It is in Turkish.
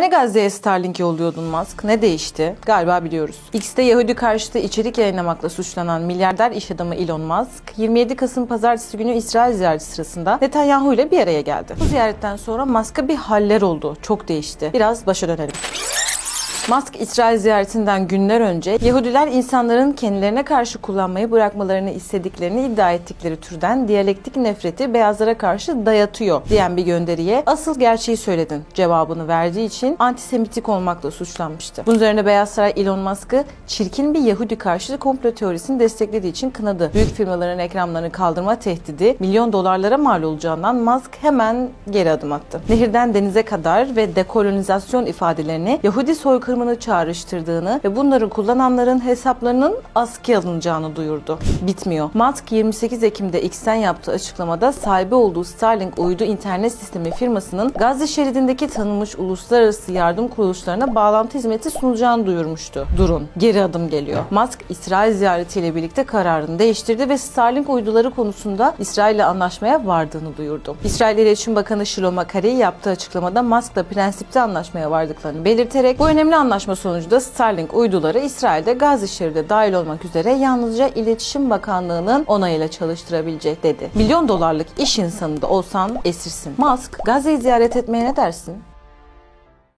Ne Gazze'ye Starlink yolluyordun Musk? Ne değişti? Galiba biliyoruz. X'te Yahudi karşıtı içerik yayınlamakla suçlanan milyarder iş adamı Elon Musk, 27 Kasım pazartesi günü İsrail ziyareti sırasında Netanyahu ile bir araya geldi. Bu ziyaretten sonra Musk'a bir haller oldu. Çok değişti. Biraz başa dönelim. Musk İsrail ziyaretinden günler önce Yahudiler insanların kendilerine karşı kullanmayı bırakmalarını istediklerini iddia ettikleri türden diyalektik nefreti beyazlara karşı dayatıyor diyen bir gönderiye asıl gerçeği söyledin cevabını verdiği için antisemitik olmakla suçlanmıştı. Bunun üzerine Beyaz Saray Elon Musk'ı çirkin bir Yahudi karşıtı komplo teorisini desteklediği için kınadı. Büyük firmaların ekranlarını kaldırma tehdidi milyon dolarlara mal olacağından Musk hemen geri adım attı. Nehirden denize kadar ve dekolonizasyon ifadelerini Yahudi soykırımını çağrıştırdığını ve bunları kullananların hesaplarının askıya alınacağını duyurdu. Bitmiyor. Musk 28 Ekim'de X'ten yaptığı açıklamada sahibi olduğu Starlink uydu internet sistemi firmasının Gazze şeridindeki tanınmış uluslararası yardım kuruluşlarına bağlantı hizmeti sunacağını duyurmuştu. Durun, geri adım geliyor. Musk, İsrail ziyaretiyle birlikte kararını değiştirdi ve Starlink uyduları konusunda İsrail ile anlaşmaya vardığını duyurdu. İsrail İletişim Bakanı Shlomo Kari yaptığı açıklamada Musk'la prensipte anlaşmaya vardıklarını belirterek bu önemli anlaşma sonucunda Starlink uyduları İsrail'de Gazze şeridi dahil olmak üzere yalnızca İletişim Bakanlığı'nın onayıyla çalıştırabilecek dedi. Milyon dolarlık iş insanı da olsan esirsin. Musk, Gazze'yi ziyaret etmeye ne dersin?